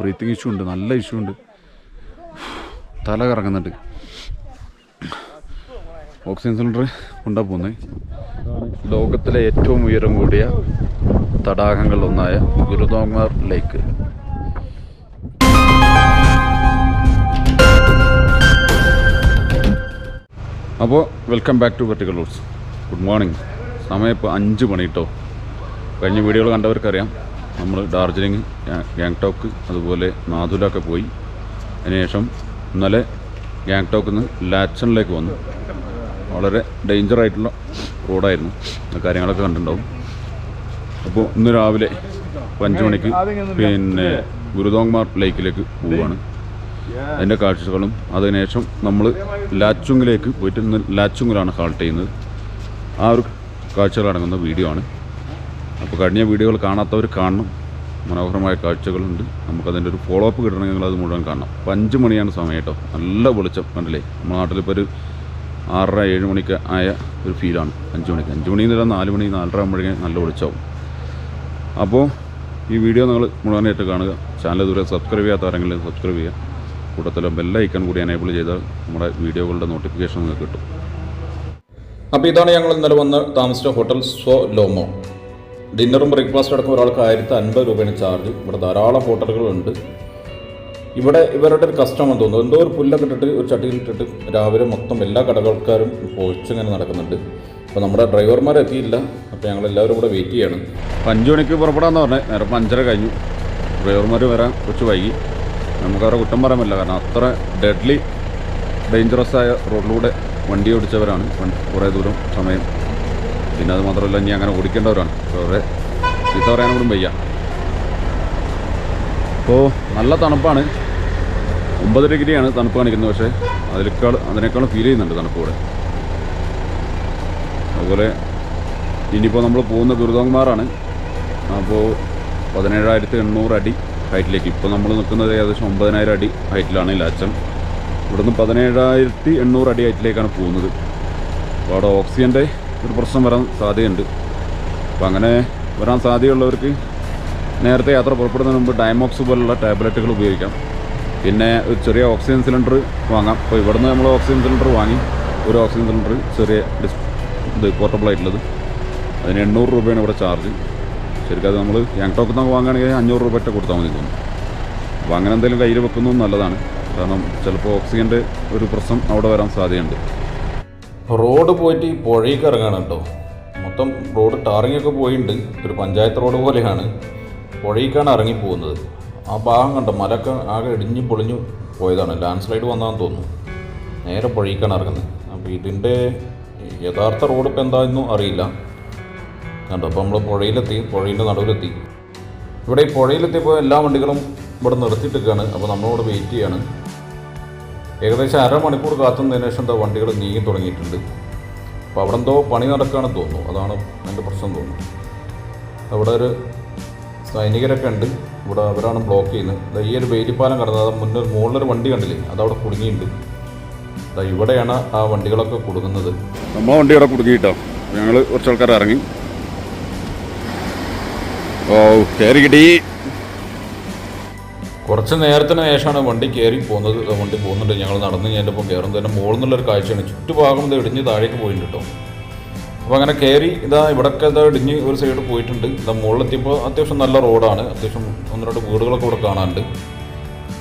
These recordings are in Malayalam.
ബ്രീത്തിങ് ഇഷ്യൂ ഉണ്ട് നല്ല ഇഷ്യൂ ഉണ്ട്. തല കറങ്ങുന്നുണ്ട്. ഓക്സിജൻ സിലിണ്ടർ കൊണ്ടാ പോകുന്നത് ലോകത്തിലെ ഏറ്റവും ഉയരം കൂടിയ തടാകങ്ങളിലൊന്നായ ഗുരുദോങ്മാർ ലേക്ക്. അപ്പോൾ welcome back to vertical good morning സമയം ഇപ്പോൾ അഞ്ച് മണി കേട്ടോ കഴിഞ്ഞ വീഡിയോകൾ കണ്ടവർക്കറിയാം. നമ്മൾ ഡാർജിലിംഗ് ഗാങ്ടോക്ക് അതുപോലെ നാഥുലൊക്കെ പോയി. അതിനുശേഷം ഇന്നലെ ഗാങ്ടോക്കിൽ നിന്ന് ലാച്ചണിലേക്ക് വന്നു. വളരെ ഡേഞ്ചർ ആയിട്ടുള്ള റോഡായിരുന്നു കാര്യങ്ങളൊക്കെ കണ്ടിട്ടുണ്ടാവും. അപ്പോൾ ഇന്ന് രാവിലെ അഞ്ച് മണിക്ക് പിന്നെ ഗുരുദോങ്മാർ ലേക്കിലേക്ക് പോവുകയാണ്. അതിന്റെ കാഴ്ചകളും അതിനുശേഷം നമ്മൾ ലാച്ചുങ്ങിലേക്ക് പോയിട്ട് ഇന്ന് ലാച്ചുങ്ങിലാണ് ഹാൾട്ട് ചെയ്യുന്നത്. ആ ഒരു കാഴ്ചകൾ അടങ്ങുന്ന വീഡിയോ ആണ്. അപ്പോൾ കഴിഞ്ഞ വീഡിയോകൾ കാണാത്തവർ കാണണം. മനോഹരമായ കാഴ്ചകളുണ്ട്. നമുക്കതിന്റെ ഒരു ഫോളോ അപ്പ് കിട്ടണമെങ്കിൽ അത് മുഴുവൻ കാണണം. അപ്പോൾ അഞ്ച് മണിയാണ് സമയം കേട്ടോ. നല്ല വെളിച്ചം കണ്ടല്ലേ? നമ്മുടെ നാട്ടിലിപ്പോൾ ഒരു ആറര ഏഴ് മണിക്ക് ആയ ഒരു ഫീലാണ് അഞ്ച് മണിക്ക്. അഞ്ച് മണിയിൽ നിന്ന് നാല് മണി നാലര ആകുമ്പോഴേക്കും നല്ല വെളിച്ചമാവും. അപ്പോൾ ഈ വീഡിയോ നിങ്ങൾ മുഴുവനായിട്ട് കാണുക. ചാനൽ ഇതുവരെ സബ്സ്ക്രൈബ് ചെയ്യാത്ത ആരെങ്കിലും സബ്സ്ക്രൈബ് ചെയ്യുക. കൂട്ടത്തിൽ ബെല്ലൈക്കൺ കൂടി എനേബിൾ ചെയ്താൽ നമ്മുടെ വീഡിയോകളുടെ നോട്ടിഫിക്കേഷൻ നിങ്ങൾക്ക് കിട്ടും. അപ്പോൾ ഇതാണ് ഞങ്ങൾ ഇന്നലെ വന്ന് താമസിച്ച ഹോട്ടൽ സോ ലോമോ ഡിന്നറും ബ്രേക്ക്ഫാസ്റ്റും അടക്കം ഒരാൾക്ക് ആയിരത്തി അൻപത് രൂപയാണ് ചാർജ്. ഇവിടെ ധാരാളം ഹോട്ടലുകളുണ്ട്. ഇവിടെ ഇവരുടെ ഒരു കസ്റ്റമർ തോന്നുന്നു. എന്തോ ഒരു പുല്ലൊക്കെ ഇട്ടിട്ട് ഒരു ചട്ടിയിൽ ഇട്ടിട്ട് രാവിലെ മൊത്തം എല്ലാ കടകൾക്കാരും പൊളിച്ചിങ്ങനെ നടക്കുന്നുണ്ട്. അപ്പോൾ നമ്മുടെ ഡ്രൈവർമാർ എത്തിയില്ല. അപ്പോൾ ഞങ്ങൾ എല്ലാവരും കൂടെ വെയിറ്റ് ചെയ്യണം. അഞ്ച് മണിക്ക് പുറപ്പെടാമെന്ന് പറഞ്ഞത് നേരം അഞ്ചര കഴിഞ്ഞു. ഡ്രൈവർമാർ വരാൻ കുറച്ച് വൈകി. നമുക്കവരെ കുറ്റം പറയാൻ പറ്റില്ല. കാരണം അത്ര ഡെഡ്ലി ഡേഞ്ചറസ് ആയ റോഡിലൂടെ വണ്ടി ഓടിച്ചവരാണ്. കുറേ ദൂരം സമയം പിന്നെ അത് മാത്രമല്ല ഇനി അങ്ങനെ ഓടിക്കേണ്ടവരാണ്. അവരെ ചീത്ത പറയാനും വയ്യ. അപ്പോൾ നല്ല തണുപ്പാണ്. ഒമ്പത് ഡിഗ്രിയാണ് തണുപ്പ് കാണിക്കുന്നത്. പക്ഷേ അതിനേക്കാൾ അതിനേക്കാളും ഫീൽ ചെയ്യുന്നുണ്ട് തണുപ്പ് ഇവിടെ. അതുപോലെ ഇനിയിപ്പോൾ നമ്മൾ പോകുന്ന ഗുരുതോങ്മാറാണ് അപ്പോൾ പതിനേഴായിരത്തി എണ്ണൂറ് അടി ഹൈറ്റിലേക്ക്. ഇപ്പോൾ നമ്മൾ നിൽക്കുന്നത് ഏകദേശം ഒമ്പതിനായിരം അടി ഹൈറ്റിലാണ് ലാച്ചം ഇവിടുന്ന് പതിനേഴായിരത്തി എണ്ണൂറ് അടി ഹൈറ്റിലേക്കാണ് പോകുന്നത്. അപ്പോൾ അവിടെ ഓക്സിജന്റെ ഒരു പ്രശ്നം വരാൻ സാധ്യതയുണ്ട്. അപ്പോൾ അങ്ങനെ വരാൻ സാധ്യതയുള്ളവർക്ക് നേരത്തെ യാത്ര പുറപ്പെടുന്നതിന് മുമ്പ് ഡയമോക്സ് പോലുള്ള ടാബ്ലറ്റുകൾ ഉപയോഗിക്കാം. പിന്നെ ഒരു ചെറിയ ഓക്സിജൻ സിലിണ്ടർ വാങ്ങാം. അപ്പോൾ ഇവിടുന്ന് നമ്മൾ ഓക്സിജൻ സിലിണ്ടർ വാങ്ങി ഒരു ഓക്സിജൻ സിലിണ്ടർ ചെറിയ ഡിസ് ഇത് പോർട്ടബിൾ ആയിട്ടുള്ളത്. അതിന് എണ്ണൂറ് രൂപയാണ് ഇവിടെ ചാർജ് ശരിക്കും അത് നമ്മൾ ഗ്യാങ്ടോക്ക് നമുക്ക് വാങ്ങുകയാണെങ്കിൽ അഞ്ഞൂറ് രൂപ ഒറ്റ കൊടുത്താൽ മതി തോന്നുന്നു. അപ്പോൾ അങ്ങനെ എന്തെങ്കിലും കയ്യിൽ വെക്കുന്നതും നല്ലതാണ്. കാരണം ചിലപ്പോൾ ഓക്സിജന്റെ ഒരു പ്രശ്നം അവിടെ വരാൻ സാധ്യതയുണ്ട്. റോഡ് പോയിട്ട് ഈ പുഴയ്ക്ക് ഇറങ്ങാണ് കേട്ടോ. മൊത്തം റോഡ് ടാറിങ്ങൊക്കെ പോയിട്ടുണ്ട് ഒരു പഞ്ചായത്ത് റോഡ് പോലെയാണ്. പുഴയ്ക്കാണ് ഇറങ്ങി പോകുന്നത്. ആ ഭാഗം കണ്ടോ? മലൊക്കെ ആകെ ഇടിഞ്ഞു പൊളിഞ്ഞു പോയതാണ്. ലാൻഡ് സ്ലൈഡ് വന്നതാണെന്ന് തോന്നുന്നു. നേരെ പുഴയ്ക്കാണ് ഇറങ്ങുന്നത്. അപ്പോൾ ഇതിന്റെ യഥാർത്ഥ റോഡ് ഇപ്പോൾ എന്താണെന്നും അറിയില്ല. കണ്ടോ? അപ്പോൾ നമ്മൾ പുഴയിലെത്തി പുഴയിന്റെ നടുവിലെത്തി. ഇവിടെ ഈ പുഴയിലെത്തിയപ്പോൾ എല്ലാ വണ്ടികളും ഇവിടെ നിർത്തിയിട്ടൊക്കെയാണ് അപ്പോൾ നമ്മളിവിടെ വെയിറ്റ് ചെയ്യാണ്. ഏകദേശം അരമണിക്കൂർ കാത്തുന്നതിന് ശേഷം എന്താ വണ്ടികൾ നീങ്ങി തുടങ്ങിയിട്ടുണ്ട്. അപ്പോൾ അവിടെ എന്തോ പണി നടക്കുകയാണെന്ന് തോന്നുന്നു. അതാണ് എന്റെ പ്രശ്നം തോന്നുന്നു അവിടെ ഒരു സൈനികരൊക്കെ ഉണ്ട്. ഇവിടെ അവരാണ് ബ്ലോക്ക് ചെയ്യുന്നത്. ഈ ഒരു വേലിപ്പാലം കടന്നത് അത് മുന്നിൽ മുകളിലൊരു വണ്ടി കണ്ടില്ലേ? അതവിടെ കുടുങ്ങിയിട്ടുണ്ട്. ഇവിടെയാണ് ആ വണ്ടികളൊക്കെ കുടുങ്ങുന്നത്. നമ്മൾ വണ്ടി ഇവിടെ കുടുങ്ങിയിട്ടോ? ഞങ്ങൾ കുറച്ച് ആൾക്കാർ ഇറങ്ങി. ഓ കയറി കിട്ടി. കുറച്ച് നേരത്തിന് ശേഷമാണ് വണ്ടി കയറി പോകുന്നത് വണ്ടി പോകുന്നുണ്ട്. ഞങ്ങൾ നടന്ന് കഴിഞ്ഞപ്പോൾ ഒപ്പം തന്നെ മുകളിൽ നിന്നുള്ളൊരു കാഴ്ചയാണ്. ചുറ്റുഭാഗം ഇത് ഇടിഞ്ഞ് താഴേക്ക് പോയിട്ടുണ്ട് കേട്ടോ. അപ്പോൾ അങ്ങനെ കയറി ഇതാ ഇവിടെയൊക്കെ ഇതാ ഇടിഞ്ഞ് ഒരു സൈഡ് പോയിട്ടുണ്ട്. ഇതാ മുകളിലെത്തിയപ്പോൾ അത്യാവശ്യം നല്ല റോഡാണ്. അത്യാവശ്യം ഒന്ന് രണ്ട് വീടുകളൊക്കെ ഇവിടെ കാണാനുണ്ട്.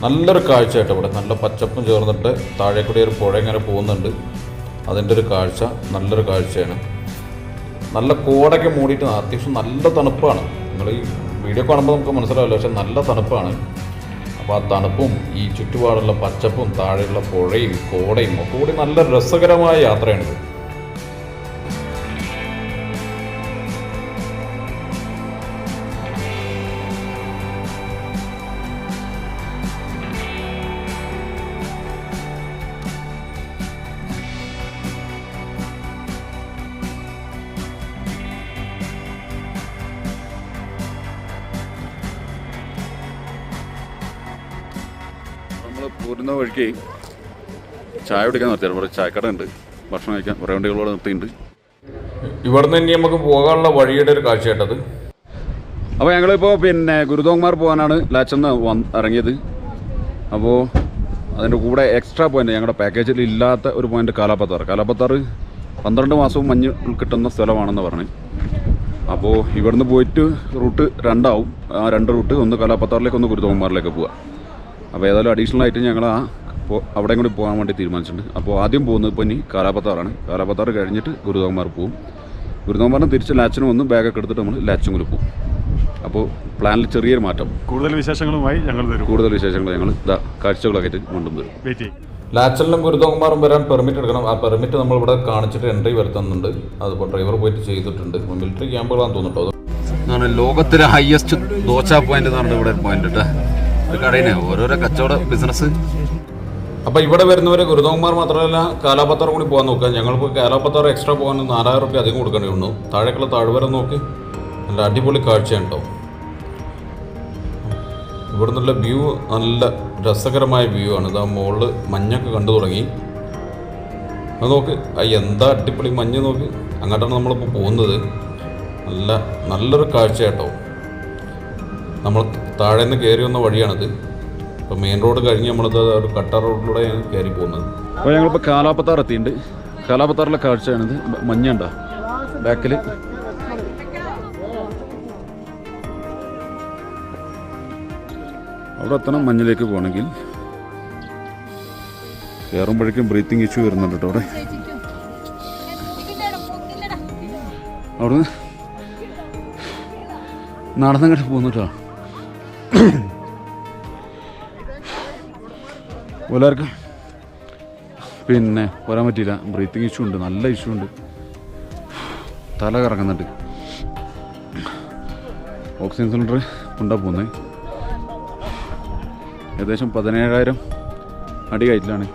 നല്ലൊരു കാഴ്ച കേട്ടോ ഇവിടെ. നല്ല പച്ചപ്പും ചേർന്നിട്ട് താഴേക്കൂടെ ഒരു പുഴ ഇങ്ങനെ പോകുന്നുണ്ട്. അതിന്റെ ഒരു കാഴ്ച നല്ലൊരു കാഴ്ചയാണ്. നല്ല കോടൊക്കെ മൂടിയിട്ട് അത്യാവശ്യം നല്ല തണുപ്പാണ്. നിങ്ങൾ ഈ വീഡിയോ കാണുമ്പോൾ നമുക്ക് മനസ്സിലാവില്ല പക്ഷെ നല്ല തണുപ്പാണ്. അപ്പോൾ ആ തണുപ്പും ഈ ചുറ്റുപാടുള്ള പച്ചപ്പും താഴെയുള്ള പുഴയും കോടയും ഒക്കെ കൂടി നല്ല രസകരമായ യാത്രയാണിത്. നമ്മൾ പോരുന്ന വഴിക്ക് ചായ കുടിക്കാൻ നിർത്തിയാണ് കുറേ ചായക്കട ഉണ്ട് ഭക്ഷണം കഴിക്കാൻ കുറേ വണ്ടികളോട് നിർത്തിയിട്ടുണ്ട്. ഇവിടുന്ന് ഇനി നമുക്ക് പോകാനുള്ള വഴിയുടെ ഒരു കാഴ്ച കേട്ടത് അപ്പോൾ ഞങ്ങളിപ്പോൾ പിന്നെ ഗുരുതോങ്മാർ പോകാനാണ് ലാച്ചെന്ന് വന്ന് ഇറങ്ങിയത്. അപ്പോൾ അതിന്റെ കൂടെ എക്സ്ട്രാ പോയിന്റ് ഞങ്ങളുടെ പാക്കേജിൽ ഇല്ലാത്ത ഒരു പോയിന്റ് കാലാപ്പത്താറ്. കാലാപ്പത്താറ് പന്ത്രണ്ട് മാസവും മഞ്ഞ് കിട്ടുന്ന സ്ഥലമാണെന്ന് പറഞ്ഞു. അപ്പോൾ ഇവിടുന്ന് പോയിട്ട് റൂട്ട് രണ്ടാവും. ആ രണ്ട് റൂട്ട് ഒന്ന് കാലാപ്പത്താറിലേക്ക് ഒന്ന് ഗുരുതോങ്മാറിലേക്ക് പോവുക അപ്പോൾ ഏതായാലും അഡീഷണൽ ആയിട്ട് ഞങ്ങൾ ആ അവിടെയും കൂടി പോകാൻ വേണ്ടി തീരുമാനിച്ചിട്ടുണ്ട്. അപ്പോൾ ആദ്യം പോകുന്നത് ഇപ്പോൾ ഇനി കാലാപത്താറാണ് കാലാപത്താറ് കഴിഞ്ഞിട്ട് ഗുരുതോങ്മാർ പോവും. ഗുരുതോങ്മാറിന് തിരിച്ച് ലാച്ചിന് വന്ന് ബാഗൊക്കെ എടുത്തിട്ട് നമ്മൾ ലാച്ചും കൂടി പോകും അപ്പോൾ പ്ലാനിൽ ചെറിയൊരു മാറ്റം. കൂടുതൽ വിശേഷങ്ങളുമായി ഞങ്ങൾ തരും കൂടുതൽ വിശേഷങ്ങൾ ഞങ്ങൾ ഇതാ കാഴ്ചകളൊക്കെ ആയിട്ട് ചെയ്യും. ലാച്ചലിലും ഗുരുതോകുമാറും വരാൻ പെർമിറ്റ് എടുക്കണം. ആ പെർമിറ്റ് നമ്മൾ ഇവിടെ കാണിച്ചിട്ട് എൻട്രി വരുത്തുന്നുണ്ട്. അതിപ്പോൾ ഡ്രൈവർ പോയിട്ട് ചെയ്തിട്ടുണ്ട്. മിലിറ്ററി ക്യാമ്പുകളാണെന്ന് തോന്നുന്നുണ്ടോ? ലോകത്തിലെ ഹയസ്റ്റ് ദോശ പോയിന്റ് എന്ന് ഇവിടെ ഒരു പോയിന്റ് കേട്ടോ കടയിനെ ഓരോരോ കച്ചവട ബിസിനസ് അപ്പോൾ ഇവിടെ വരുന്നവർ ഗുരുതോകുമാർ മാത്രമല്ല കാലാപത്തറ കൂടി പോകാൻ നോക്കുക. ഞങ്ങൾക്ക് കാലാപത്തറ എക്സ്ട്രാ പോകാൻ നാലായിരം റുപ്യ അധികം കൊടുക്കേണ്ടി വന്നു. താഴേക്കുള്ള താഴ്വര നോക്കി. നല്ല അടിപൊളി കാഴ്ചയാണ് കേട്ടോ ഇവിടെ നിന്നുള്ള വ്യൂ നല്ല രസകരമായ വ്യൂ ആണ്. ഇതാ മുകളിൽ മഞ്ഞൊക്കെ കണ്ടു തുടങ്ങി. അത് നോക്ക്. എന്താ അടിപൊളി മഞ്ഞ് നോക്ക്. അങ്ങോട്ടാണ് നമ്മളിപ്പോൾ പോകുന്നത്. നല്ല നല്ലൊരു കാഴ്ച കേട്ടോ നമ്മൾ താഴെ നിന്ന് കയറി വന്ന വഴിയാണത്. ഇപ്പോൾ മെയിൻ റോഡ് കഴിഞ്ഞ് നമ്മളിത് ഒരു കട്ട റോഡിലൂടെയാണ് കയറി പോകുന്നത്. അപ്പോൾ ഞങ്ങളിപ്പോൾ കാലാപ്പത്താർ എത്തിയിട്ടുണ്ട്. കാലാപ്പത്താറിലെ കാഴ്ചയാണിത്. മഞ്ഞണ്ട? ബാക്കിൽ അവിടെ എത്തണം മഞ്ഞിലേക്ക് പോകണമെങ്കിൽ. കയറുമ്പോഴേക്കും ബ്രീത്തിങ് ഇഷ്യൂ വരുന്നുണ്ട് കേട്ടോ അവിടെ. അവിടുന്ന് നടന്നങ്ങോട്ട് പോകുന്നു കേട്ടോ. എല്ലാവർക്കും. പിന്നെ വരാൻ പറ്റിയില്ല. ബ്രീത്തിങ് ഇഷ്യൂ ഉണ്ട്. നല്ല ഇഷ്യൂ ഉണ്ട്. തല കറങ്ങുന്നുണ്ട്. ഓക്സിജൻ സിലിണ്ടർ കൊണ്ടാ പോകുന്നത് ഏകദേശം പതിനേഴായിരം അടി കയറ്റിലാണ്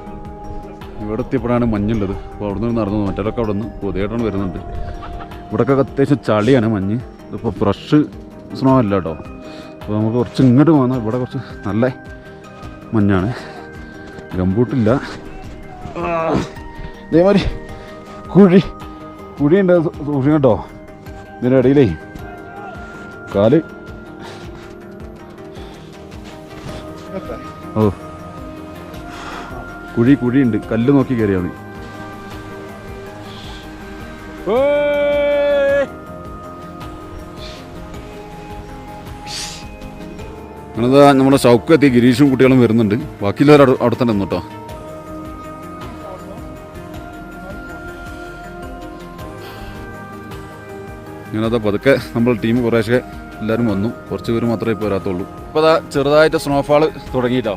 ഇവിടെ എത്തിയപ്പോഴാണ് മഞ്ഞുള്ളത്. അപ്പോൾ അവിടെ നിന്ന് നടന്നു. മറ്റൊക്കെ അവിടെ നിന്ന് പുതിയതായിട്ടാണ് വരുന്നുണ്ട്. ഇവിടെയൊക്കെ അത്യാവശ്യം ചളിയാണ് മഞ്ഞ്. ഇതിപ്പോൾ ഫ്രഷ് സ്നോ അല്ല കേട്ടോ. അപ്പോൾ നമുക്ക് കുറച്ച് ഇങ്ങോട്ട് പോകുന്ന ഇവിടെ കുറച്ച് നല്ല മഞ്ഞാണ്. ഗംബൂട്ടില്ല. ഇതേമാതിരി കുഴി കുഴിയുണ്ട് സൂക്ഷിക്കണം കേട്ടോ. ഇതിന്റെ ഇടയിലേ. കാൽ. ഓ. കുഴി കുഴിയുണ്ട്. കല്ല് നോക്കി കയറിയാൽ അങ്ങനത്തെ നമ്മുടെ ഷൗക്ക് എത്തി ഗിരീഷും കുട്ടികളും വരുന്നുണ്ട്. ബാക്കിയുള്ളവർ അവിടെ തന്നെ നിന്നു കേട്ടോ ഇങ്ങനത്തെ പതുക്കെ നമ്മൾ ടീം കുറേശ്ശെ എല്ലാവരും വന്നു. കുറച്ച് പേര് മാത്രമേ ഇപ്പോൾ വരാത്തുള്ളൂ. ഇപ്പോൾ അതാ ചെറുതായിട്ട് സ്നോഫാൾ തുടങ്ങിയിട്ടോ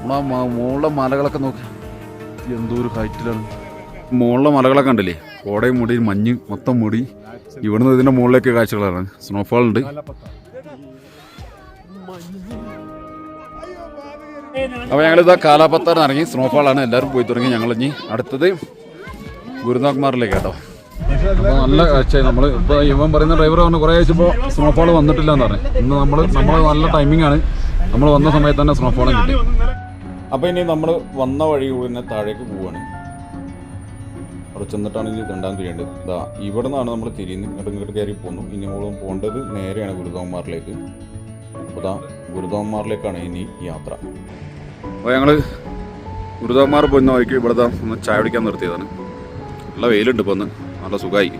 നമ്മളാ മുകളിലെ മലകളൊക്കെ നോക്കി. എന്തോ ഒരു ഹൈറ്റിലാണ് മുകളിലെ മലകളൊക്കെ ഉണ്ടല്ലേ കോടയും മുടി മഞ്ഞ് മൊത്തം മുടി. ഇവിടുന്ന് ഇതിന്റെ മുകളിലേക്ക് കാഴ്ചകളാണ്. സ്നോഫാൾ ഉണ്ട്. അപ്പോൾ ഞങ്ങളിതാ കാലാപത്താറിന് ഇറങ്ങി സ്നോഫാളാണ് എല്ലാവരും പോയി തുടങ്ങി ഞങ്ങൾ ഇനി അടുത്തത് ഗുരുനാഥ്മാറിലേക്ക് കേട്ടോ അപ്പോൾ നല്ല കാഴ്ചയായി നമ്മൾ ഇപ്പോൾ ഇവൻ പറയുന്ന ഡ്രൈവർ പറഞ്ഞു കുറേ കഴിച്ചപ്പോൾ സ്നോഫാൾ വന്നിട്ടില്ല എന്ന് പറഞ്ഞു. ഇന്ന് നമ്മൾ നമ്മൾ നല്ല ടൈമിംഗ് ആണ്. നമ്മൾ വന്ന സമയത്ത് തന്നെ സ്നോഫാളും കിട്ടി അപ്പോൾ ഇനി നമ്മൾ വന്ന വഴി തന്നെ താഴേക്ക് പോവുകയാണ് അവിടെ ചെന്നിട്ടാണ് ഇനി രണ്ടാം ചെയ്യേണ്ടത് ഇതാ ഇവിടെ നിന്നാണ് നമ്മൾ തിരിയുന്നത്. ഇങ്ങോട്ട് ഇങ്ങോട്ട് കയറി പോകുന്നു ഇനി നമ്മൾ പോകേണ്ടത് നേരെയാണ് ഗുരുതോന്മാറിലേക്ക് അപ്പോൾ ഇതാ ഗുരുതോന്മാറിലേക്കാണ് ഇനി യാത്ര. അപ്പോൾ ഞങ്ങൾ ഗുരുദാമാർ പോയിരുന്ന വഴിക്ക് ഇവിടുത്തെ ഒന്ന് ചായ കുടിക്കാൻ നിർത്തിയതാണ്. നല്ല വെയിലുണ്ട് ഇപ്പോൾ ഒന്ന് നല്ല സുഖമായി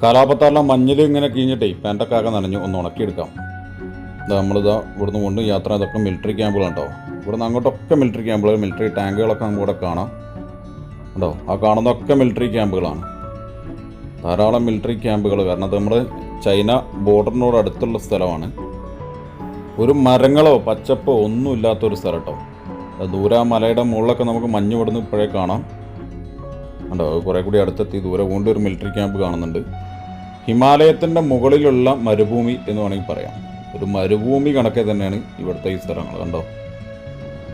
കാലാപത്താറിലെ മഞ്ഞിൽ ഇങ്ങനെ കീഞ്ഞിട്ടേ പാന്റൊക്കെ ആകെ നനഞ്ഞു ഒന്ന് ഉണക്കിയെടുക്കാം. ഇതാ നമ്മളിതാ ഇവിടുന്ന് കൊണ്ട് യാത്ര ഇതൊക്കെ മിലിറ്ററി ക്യാമ്പുകളാണ് കേട്ടോ ഇവിടുന്ന് അങ്ങോട്ടൊക്കെ മിലിറ്ററി ക്യാമ്പുകൾ മിലിറ്ററി ടാങ്കുകളൊക്കെ നമുക്ക് ഇവിടെ കാണാം. ഉണ്ടോ ആ കാണുന്നതൊക്കെ മിലിറ്ററി ക്യാമ്പുകളാണ് ധാരാളം മിലിറ്ററി ക്യാമ്പുകൾ കാരണം അത് നമ്മൾ ചൈന ബോർഡറിനോട് അടുത്തുള്ള സ്ഥലമാണ്. ഒരു മരങ്ങളോ പച്ചപ്പോ ഒന്നും ഇല്ലാത്തൊരു സ്ഥലം കേട്ടോ ദൂരെ മലയുടെ മുകളിലൊക്കെ നമുക്ക് മഞ്ഞ് വിടുന്ന ഇപ്പോഴേ കാണാം. ഉണ്ടോ കുറേ കൂടി അടുത്തെത്തി ദൂരെ കൊണ്ട് ഒരു മിലിറ്ററി ക്യാമ്പ് കാണുന്നുണ്ട്. ഹിമാലയത്തിന്റെ മുകളിലുള്ള മരുഭൂമി എന്ന് വേണമെങ്കിൽ പറയാം. ഒരു മരുഭൂമി കണക്കെ തന്നെയാണ് ഇവിടുത്തെ ഈ സ്ഥലങ്ങൾ കണ്ടോ?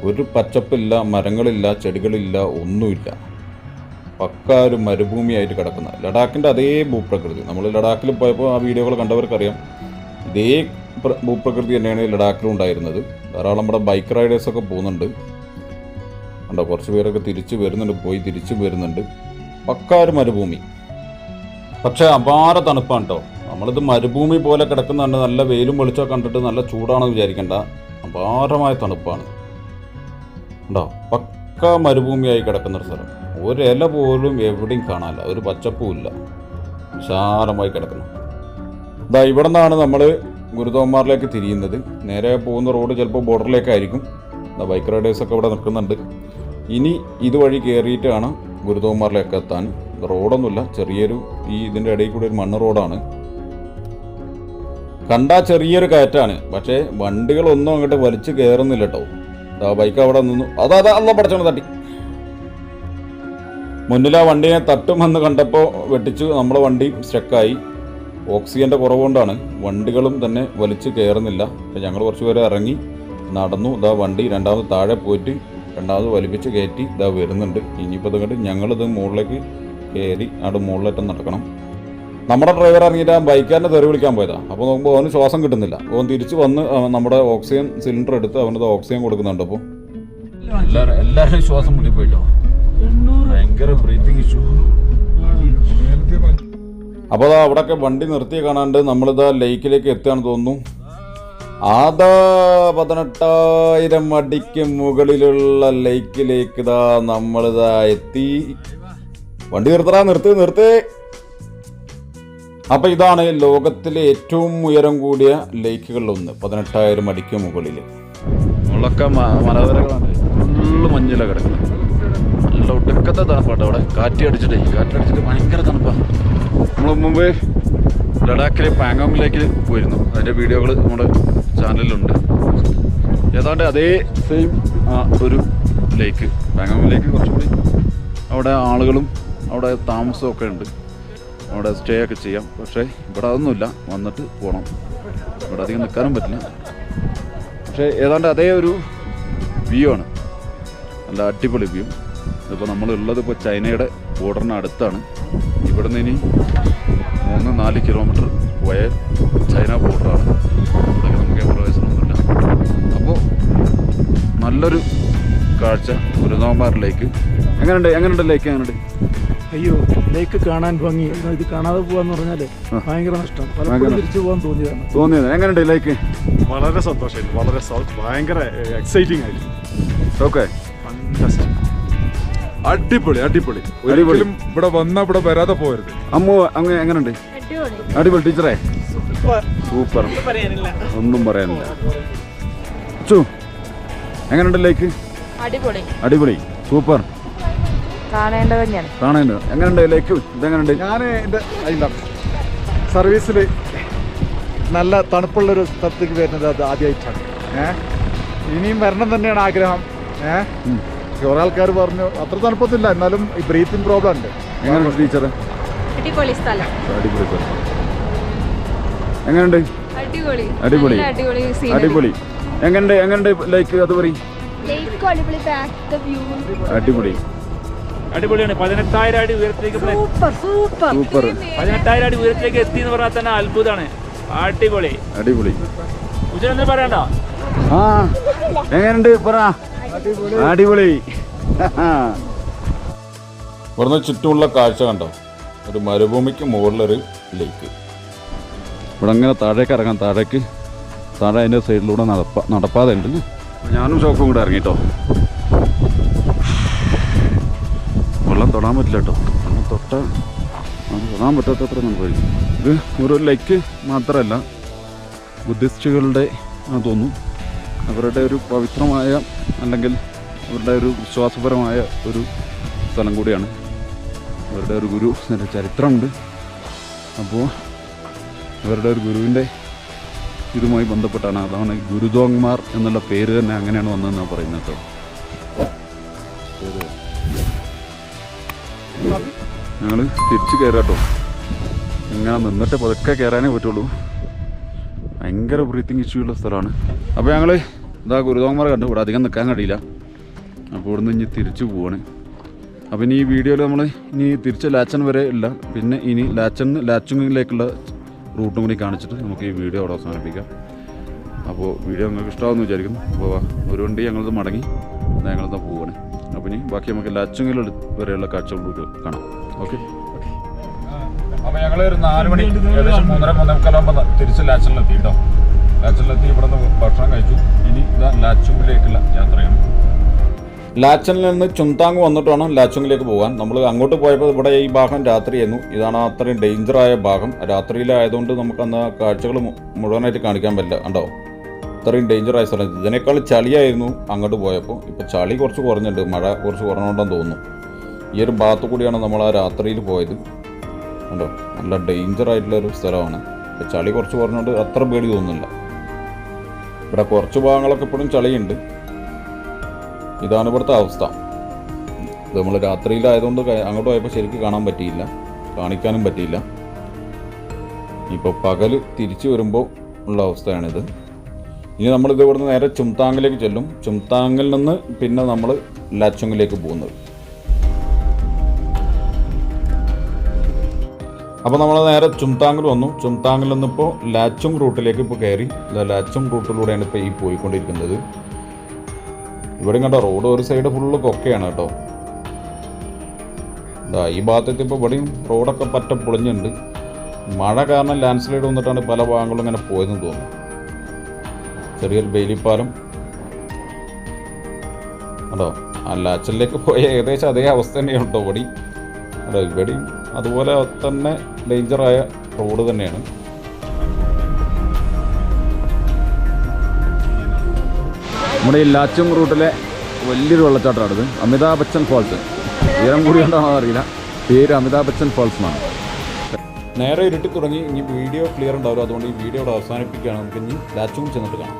ഒരു പച്ചപ്പില്ല മരങ്ങളില്ല ചെടികളില്ല ഒന്നുമില്ല. പക്ക ഒരു മരുഭൂമിയായിട്ട് കിടക്കുന്ന ലഡാക്കിന്റെ അതേ ഭൂപ്രകൃതി. നമ്മൾ ലഡാക്കിൽ പോയപ്പോൾ ആ വീഡിയോകൾ കണ്ടവർക്കറിയാം. പ്ര- ഭൂപ്രകൃതി തന്നെയാണ് ലഡാക്കിലും ഉണ്ടായിരുന്നത്. ധാരാളം നമ്മുടെ ബൈക്ക് റൈഡേഴ്സൊക്കെ പോകുന്നുണ്ട്. ഉണ്ടോ കുറച്ച് പേരൊക്കെ തിരിച്ചു വരുന്നുണ്ട് പോയി തിരിച്ചു വരുന്നുണ്ട്. പക്ക ഒരു മരുഭൂമി. പക്ഷേ അപാര തണുപ്പാണ് കേട്ടോ നമ്മളിത് മരുഭൂമി പോലെ കിടക്കുന്നുണ്ട്. നല്ല വെയിലും വെളിച്ചമൊക്കെ കണ്ടിട്ട് നല്ല ചൂടാണെന്ന് വിചാരിക്കേണ്ട. അപാരമായ തണുപ്പാണ്. ഉണ്ടോ പക്ക മരുഭൂമിയായി കിടക്കുന്ന ഒരു സ്ഥലം. ഒരു ഇല പോലും എവിടെയും കാണാനില്ല. ഒരു പച്ചപ്പും ഇല്ല. വിശാലമായി കിടക്കുന്നു. ഇതാ ഇവിടെ നിന്നാണ് നമ്മൾ ഗുരുതോമാറിലേക്ക് തിരിയുന്നത്. നേരെ പോകുന്ന റോഡ് ചിലപ്പോൾ ബോർഡറിലേക്കായിരിക്കും. ഇതാ ബൈക്ക് റൈഡേഴ്സൊക്കെ ഇവിടെ നിൽക്കുന്നുണ്ട്. ഇനി ഇതുവഴി കയറിയിട്ടാണ് ഗുരുതോമാറിലേക്ക് എത്താൻ. റോഡൊന്നുമില്ല ചെറിയൊരു ഈ ഇതിന്റെ ഇടയിൽ കൂടി ഒരു മണ്ണ് റോഡാണ്. കണ്ടാ ചെറിയൊരു കയറ്റാണ്. പക്ഷേ വണ്ടികളൊന്നും അങ്ങോട്ട് വലിച്ചു കയറുന്നില്ല കേട്ടോ. ദാ ബൈക്ക് അവിടെ നിന്നു. അതാ അതാ അല്ല പഠിച്ചോണ്ട് തട്ടി. മുന്നിൽ ആ വണ്ടിയെ തട്ടുമെന്ന് കണ്ടപ്പോൾ വെട്ടിച്ചു. നമ്മളെ വണ്ടി സ്റ്റക്കായി ഓക്സിജന്റെ കുറവുകൊണ്ടാണ് വണ്ടികളും തന്നെ വലിച്ചു കയറുന്നില്ല. അപ്പം ഞങ്ങൾ കുറച്ച് പേരെ ഇറങ്ങി നടന്നു. ഇതാ വണ്ടി രണ്ടാമത് താഴെ പോയിട്ട് രണ്ടാമത് വലിപ്പിച്ച് കയറ്റി ഇതാ വരുന്നുണ്ട്. ഇനിയിപ്പോൾ ഇത് കണ്ട് ഞങ്ങളിത് മുകളിലേക്ക് കയറി അവിടെ മുകളിലേറ്റം നടക്കണം. നമ്മുടെ ഡ്രൈവർ ഇറങ്ങിയിട്ട് ആ ബൈക്കാരനെ തെറി വിളിക്കാൻ പോയതാ. അപ്പോൾ നോക്കുമ്പോൾ അവന് ശ്വാസം കിട്ടുന്നില്ല. അവൻ തിരിച്ച് വന്ന് നമ്മുടെ ഓക്സിജൻ സിലിണ്ടർ എടുത്ത് അവനത് ഓക്സിജൻ കൊടുക്കുന്നുണ്ട് അപ്പോൾ എല്ലാവരും എല്ലാവരും ശ്വാസം മുട്ടി പോയിട്ടോ ഭയങ്കര ബ്രീത്തിങ് ഇഷ്യൂ അപ്പോൾ അതാ അവിടെയൊക്കെ വണ്ടി നിർത്തി കാണാണ്ട് നമ്മളിതാ ലേക്കിലേക്ക് എത്തുകയാണെന്ന് തോന്നുന്നു. ആദാ പതിനെട്ടായിരം അടിക്ക് മുകളിലുള്ള ലേക്കിലേക്ക് ഇതാ നമ്മളിതാ എത്തി. വണ്ടി നിർത്തടാ നിർത്ത് നിർത്തേ. അപ്പൊ ഇതാണ് ലോകത്തിലെ ഏറ്റവും ഉയരം കൂടിയ ലേക്കുകളിലൊന്ന് പതിനെട്ടായിരം അടിക്ക് മുകളിൽ. മുളക്ക മലനിരകളാണ്. ഫുള്ള് മഞ്ഞില കിടക്കുന്നത്. നല്ല ഒടുക്കത്തെ തണുപ്പാട്ടോ അവിടെ. കാറ്റ് അടിച്ചിട്ടേ കാറ്റടിച്ചിട്ട് ഭയങ്കര തണുപ്പാണ് നമ്മൾ മുമ്പ് ലഡാക്കിലെ പാങ്കോങ്ങിലേക്ക് പോയിരുന്നു. അതിന്റെ വീഡിയോകൾ നമ്മുടെ ചാനലിലുണ്ട്. ഏതാണ്ട് അതേ സെയിം ഒരു ലേക്ക്. പാങ്കോങ്ങിലേക്ക് കുറച്ചുകൂടി അവിടെ ആളുകളും അവിടെ താമസവും ഒക്കെ ഉണ്ട്. അവിടെ സ്റ്റേ ഒക്കെ ചെയ്യാം. പക്ഷേ ഇവിടെ അതൊന്നുമില്ല. വന്നിട്ട് പോകണം ഇവിടെ അധികം നിൽക്കാനും പറ്റില്ല. പക്ഷേ ഏതാണ്ട് അതേ ഒരു വ്യൂ ആണ്. നല്ല അടിപൊളി വ്യൂ ഇതിപ്പോൾ നമ്മളുള്ളത് ഇപ്പോൾ ചൈനയുടെ ബോർഡറിന് അടുത്താണ്. ഇവിടെ നിന്ന് ഇനി മൂന്ന് നാല് കിലോമീറ്റർ പോയ ചൈന ബോർഡറാണ് ഇവിടേക്ക് നമുക്ക് പ്രവേശനമൊന്നുമില്ല അപ്പോൾ നല്ലൊരു കാഴ്ച ഗുരുനാമാറിലേക്ക് എങ്ങനെയുണ്ട്? എങ്ങനെയുണ്ട് ലേക്ക്? എങ്ങനെയുണ്ട്? അയ്യോ ലേക്ക് കാണാൻ ഭംഗി. എന്നാ ഇത് കാണാതെ പോവാന്ന് പറഞ്ഞാൽ. ഭയങ്കര നഷ്ടം. പലപ്പോഴും തിരിച്ചു പോകാൻ തോന്നിയതാണ്. തോന്നിയത്. എങ്ങനെയുണ്ട് ലേക്ക്? വളരെ സന്തോഷമായിരുന്നു. വളരെ ഭയങ്കര എക്സൈറ്റിംഗ് ആയിരുന്നു. ഓക്കെ ഫാന്റാസ്റ്റിക് അടിപൊളി അടിപൊളി. ഒരിക്കലും ഇവിടെ വന്ന ഇവിടെ വരാതെ പോരുത് അമ്മു അങ്ങ് എങ്ങനെയുണ്ട് അടിപൊളി. ടീച്ചറെ. സൂപ്പർ. ഒന്നും പറയാനില്ല. ചു എങ്ങനെയുണ്ട് ലേക്ക് അടിപൊളി. അടിപൊളി. സൂപ്പർ. കാണേണ്ടത് തന്നെയാണ്. കാണുന്നുണ്ട് എങ്ങനെയുണ്ട് ലേക്ക് ഇതെങ്ങനെയുണ്ട് ഞാൻ എന്റെ അതിന്റെ സർവീസിൽ നല്ല തണുപ്പുള്ളൊരു സ്ഥലത്തേക്ക് വരുന്നത് അത് ആദ്യമായിട്ടാണ് ഏ? ഇനിയും വരണം തന്നെയാണ് ആഗ്രഹം. ഏ? ഉം. കുറേ ആൾക്കാർ പറഞ്ഞു അത്ര തണുപ്പത്തില്ല എന്നാലും ഈ ബ്രീത്തിങ് പ്രോബ്ലം ഉണ്ട്. എങ്ങനെയുണ്ട് ടീച്ചറെ അടിപൊളി സ്ഥലം. അടിപൊളി എങ്ങനെയുണ്ട്? അടിപൊളി. അടിപൊളി. അടിപൊളി എങ്ങനെയുണ്ട് എങ്ങനെയുണ്ട് ലൈക്ക് അത് പറയും. അടിപൊളി ബാക്ക് വ്യൂ അടിപൊളി. അടിപൊളിയാണ്. പതിനെട്ടായിരം അടി ഉയരത്തിലേക്ക് സൂപ്പർ സൂപ്പർ സൂപ്പർ പതിനെട്ടായിരം അടി ഉയരത്തിലേക്ക് എത്തി എന്ന് പറഞ്ഞാൽ തന്നെ അത്ഭുതമാണ്. അടിപൊളി. അടിപൊളി. പറയണ്ട? ആ എങ്ങനെയുണ്ട്? പറ. അടിപൊളി. ഇവിടുന്ന് ചുറ്റുമുള്ള കാഴ്ച കണ്ടോ? ഒരു മരുഭൂമിക്ക് മുകളിലൊരു ലേക്ക് ഇവിടെ അങ്ങനെ താഴേക്ക് ഇറങ്ങാം താഴേക്ക് താഴെ അതിന്റെ സൈഡിലൂടെ നടപ്പ നടപ്പാതെ ഉണ്ട് ഞാനും ഷോക്കും കൂടെ ഇറങ്ങിട്ടോ. വെള്ളം തൊടാൻ പറ്റില്ല കേട്ടോ. വെള്ളം തൊട്ട തൊടാൻ പറ്റാത്തത്ര പോയി ഇത് ഒരു ലേക്ക് മാത്രമല്ല ബുദ്ധിസ്റ്റുകളുടെ തോന്നുന്നു. അവരുടെ ഒരു പവിത്രമായ അല്ലെങ്കിൽ അവരുടെ ഒരു വിശ്വാസപരമായ ഒരു സ്ഥലം കൂടിയാണ്. അവരുടെ ഒരു ഗുരു ചരിത്രമുണ്ട്. അപ്പോൾ അവരുടെ ഒരു ഗുരുവിന്റെ ഇതുമായി ബന്ധപ്പെട്ടാണ്. അതാണ് ഗുരുദോങ്മാർ എന്നുള്ള പേര് തന്നെ അങ്ങനെയാണ് വന്നതെന്നാണ് പറയുന്നത് കേട്ടോ. ഞങ്ങൾ തിരിച്ച് കയറാട്ടോ ഇങ്ങനെ നിന്നിട്ട് പതുക്കെ കയറാനേ പറ്റുള്ളൂ. ഭയങ്കര ബ്രീത്തിങ് ഇഷ്യൂ ഉള്ള സ്ഥലമാണ്. അപ്പോൾ ഞങ്ങൾ ഇതാ ഗുരുദോങ്മാർ കണ്ടു. ഇവിടെ അധികം നിൽക്കാൻ കഴിയില്ല അപ്പോൾ ഇവിടുന്ന് ഇനി തിരിച്ചു പോവാണ്. അപ്പോൾ ഇനി ഈ വീഡിയോയിൽ നമ്മൾ ഇനി തിരിച്ച് ലാച്ചൻ വരെ ഇല്ല. പിന്നെ ഇനി ലാച്ചൻ ലാച്ചുങ്ങിലേക്കുള്ള റൂട്ടും കൂടി കാണിച്ചിട്ട് നമുക്ക് ഈ വീഡിയോ അവിടെ അവസാനിപ്പിക്കാം. അപ്പോൾ വീഡിയോ നിങ്ങൾക്ക് ഇഷ്ടമാവുമെന്ന് വിചാരിക്കുന്നു. അപ്പോൾ ഒരു വണ്ടി ഞങ്ങളത് മടങ്ങി ഞങ്ങളത് പോവാണ്. അപ്പോൾ ഇനി ബാക്കി നമുക്ക് ലാച്ചുങ്ങിൽ വരെയുള്ള കൂടി കാണാം. ഓക്കെ? അപ്പോൾ ഞങ്ങൾ ഒരു നാല് മണി ഏകദേശം മൂന്നര മൂന്നേക്കാലാകുമ്പോൾ തിരിച്ച് ലാച്ചനിലെത്തി കേട്ടോ ലാച്ചനിലെത്തി ഇവിടെ നിന്ന് ഭക്ഷണം കഴിച്ചു. ഇനി ഇതാ യാത്രയാണ്. ലാച്ചനിൽ നിന്ന് ചുന്താങ് വന്നിട്ടാണ് ലാച്ചുങ്ങിലേക്ക് പോകാൻ. നമ്മൾ അങ്ങോട്ട് പോയപ്പോൾ ഇവിടെ ഈ ഭാഗം രാത്രിയായിരുന്നു. ഇതാണ് അത്രയും ഡേഞ്ചറായ ഭാഗം. രാത്രിയിലായതുകൊണ്ട് നമുക്ക് അന്ന് കാഴ്ചകൾ മുഴുവനായിട്ട് കാണിക്കാൻ പറ്റില്ല. ഉണ്ടോ അത്രയും ഡേഞ്ചറായ സ്ഥലം. ഇതിനേക്കാൾ ചളിയായിരുന്നു അങ്ങോട്ട് പോയപ്പോൾ ഇപ്പോൾ ചളി കുറച്ച് കുറഞ്ഞിട്ടുണ്ട്. മഴ കുറച്ച് കുറഞ്ഞുകൊണ്ടെന്ന് തോന്നുന്നു. ഈ ഒരു ഭാഗത്തു കൂടിയാണ് നമ്മൾ ആ രാത്രിയിൽ പോയത്. കണ്ടോ നല്ല ഡേഞ്ചർ ആയിട്ടുള്ള ഒരു സ്ഥലമാണ്. ചളി കുറച്ച് കുറഞ്ഞുകൊണ്ട് അത്ര പേടി തോന്നുന്നില്ല. ഇവിടെ കുറച്ച് ഭാഗങ്ങളൊക്കെ ഇപ്പോഴും ചളിയുണ്ട്. ഇതാണ് ഇവിടുത്തെ അവസ്ഥ. ഇത് നമ്മൾ രാത്രിയിലായതുകൊണ്ട് അങ്ങോട്ട് പോയപ്പോൾ ശരിക്കും കാണാൻ പറ്റിയില്ല. കാണിക്കാനും പറ്റിയില്ല. ഇപ്പോൾ പകൽ തിരിച്ചു വരുമ്പോൾ ഉള്ള അവസ്ഥയാണിത്. ഇനി നമ്മളിത് ഇവിടുന്ന് നേരെ ചുംതാങ്ങിലേക്ക് ചെല്ലും. ചുംതാങ്ങിൽ നിന്ന് പിന്നെ നമ്മൾ ലാച്ചുങ്ങിലേക്ക് പോകുന്നത്. അപ്പോൾ നമ്മൾ നേരെ ചുംതാങ്ങിൽ വന്നു. ചുംതാങ്ങിൽ നിന്നിപ്പോൾ ലാച്ചും റൂട്ടിലേക്ക് ഇപ്പോൾ കയറി ലാച്ചും റൂട്ടിലൂടെയാണ് ഇപ്പോൾ ഈ പോയിക്കൊണ്ടിരിക്കുന്നത്. ഇവിടെ കണ്ടോ റോഡ് ഒരു സൈഡ് ഫുള്ള് കൊക്കയാണ് കേട്ടോ. ഇതാ ഈ ഭാഗത്തെത്തി ഇപ്പോൾ ഇവിടെയും റോഡൊക്കെ പറ്റ പൊളിഞ്ഞുണ്ട്. മഴ കാരണം ലാൻഡ് സ്ലൈഡ് വന്നിട്ടാണ് പല ഭാഗങ്ങളും ഇങ്ങനെ പോയതെന്ന് തോന്നുന്നു. ചെറിയൊരു ബെയിലിപ്പാലം കേട്ടോ ആ ലാച്ചലിലേക്ക് പോയ ഏകദേശം അതേ അവസ്ഥ തന്നെയാണ് കേട്ടോ ഇവിടെ അല്ല ഇവിടെയും അതുപോലെ തന്നെ ഡേഞ്ചറായ റോഡ് തന്നെയാണ്. നമ്മുടെ ഈ ലാച്ചും റൂട്ടിലെ വലിയൊരു വെള്ളച്ചാട്ടമാണിത്. അമിതാഭ് ബച്ചൻ ഫോൾസ്. ഉയരം കൂടി ഉണ്ടോയെന്ന് അറിയില്ല. പേര് അമിതാഭ് ബച്ചൻ ഫോൾസ് എന്നാണ്. നേരെ ഇരുട്ടി തുടങ്ങി. ഇനി വീഡിയോ ക്ലിയർ ഉണ്ടാവില്ല. അതുകൊണ്ട് ഈ വീഡിയോ ഇവിടെ അവസാനിപ്പിക്കുകയാണ്. നമുക്ക് ഇനി ലാച്ചും ചെന്നിട്ട് കാണാം.